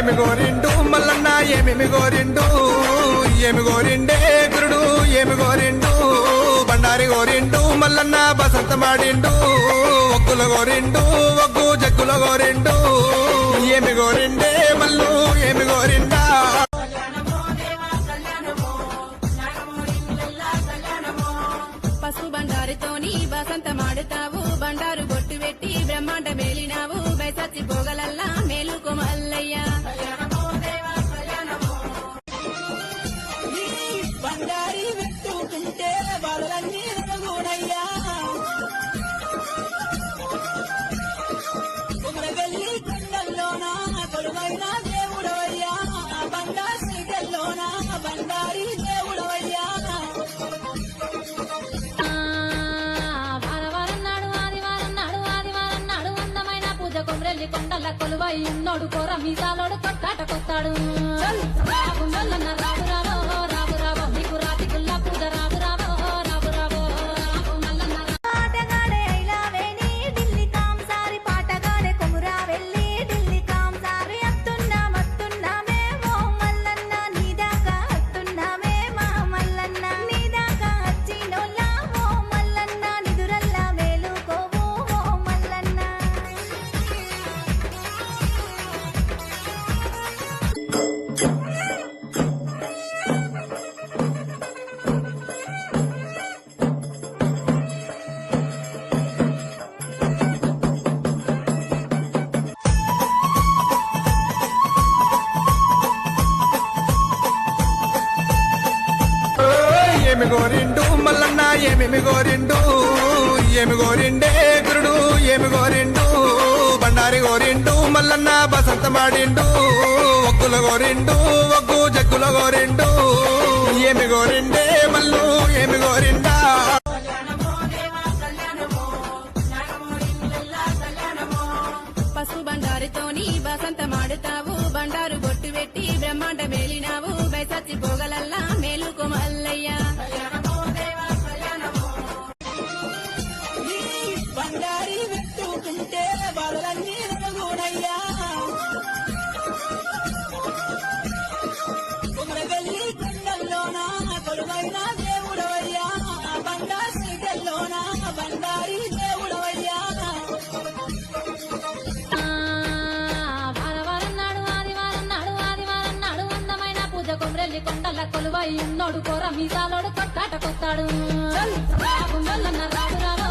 ఏమి గోరిండు? మల్లన్న ఏమేమి గోరిండు? ఏమి గోరిండే గురుడు? ఏమి గోరిండు? బండారి గోరిండు? మల్లన్న బసంత మాడిండు? ఒగ్గుల గోరిండు? ఒగ్గు జగ్గుల గోరిండు? ఏమి గోరిండే మల్లు? ఏమి గోరిండా? పసుపు బండారుతోని బసంత మాడుతావు. బండారు బొట్టు పెట్టి బ్రహ్మాండ మేలినావు బైసచ్చి పోగలల్లా మేలుకో మల్లయ్య. బండారి వెతుకుంటే వాళ్ళన్నీ కొలువై ఉన్నాడు కొర మీసాలోడు కొట్టాట కొత్తాడు. ఏమి గోరిండు? మల్లన్న ఏమేమి గోరిండు? ఏమి గోరిండే గురుడు? ఏమి గోరిండు? బండారి గోరిండు? మల్లన్న బసంత మాడిండు? ఒగ్గుల గోరిండు? ఒగ్గు జగ్గుల గోరిండు? ఏమి గోరిండే మల్లు? ఏమి గోరిండా? పసుపు బండారుతోని బసంత మాడుతావు. బండారు బొట్టు పెట్టి బ్రహ్మాండ మేలినావు. బైసచ్చి పోగలల్లా మేలుకు మల్లయ్య. కొండల కొలువై ఉన్నోడు కోర మీసాలోడు కొట్టాట కొత్తాడు రాబు రాబు రాబో